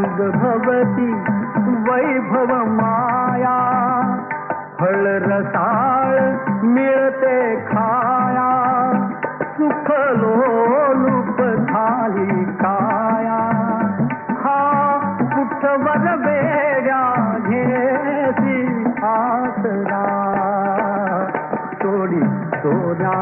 सुदभवती वैभव माया, फल रसाल मिलते खाया, सुख लो लुप थाली काया. हा कुठवर बेड्या घेसी आसरा, सोडी सोड्या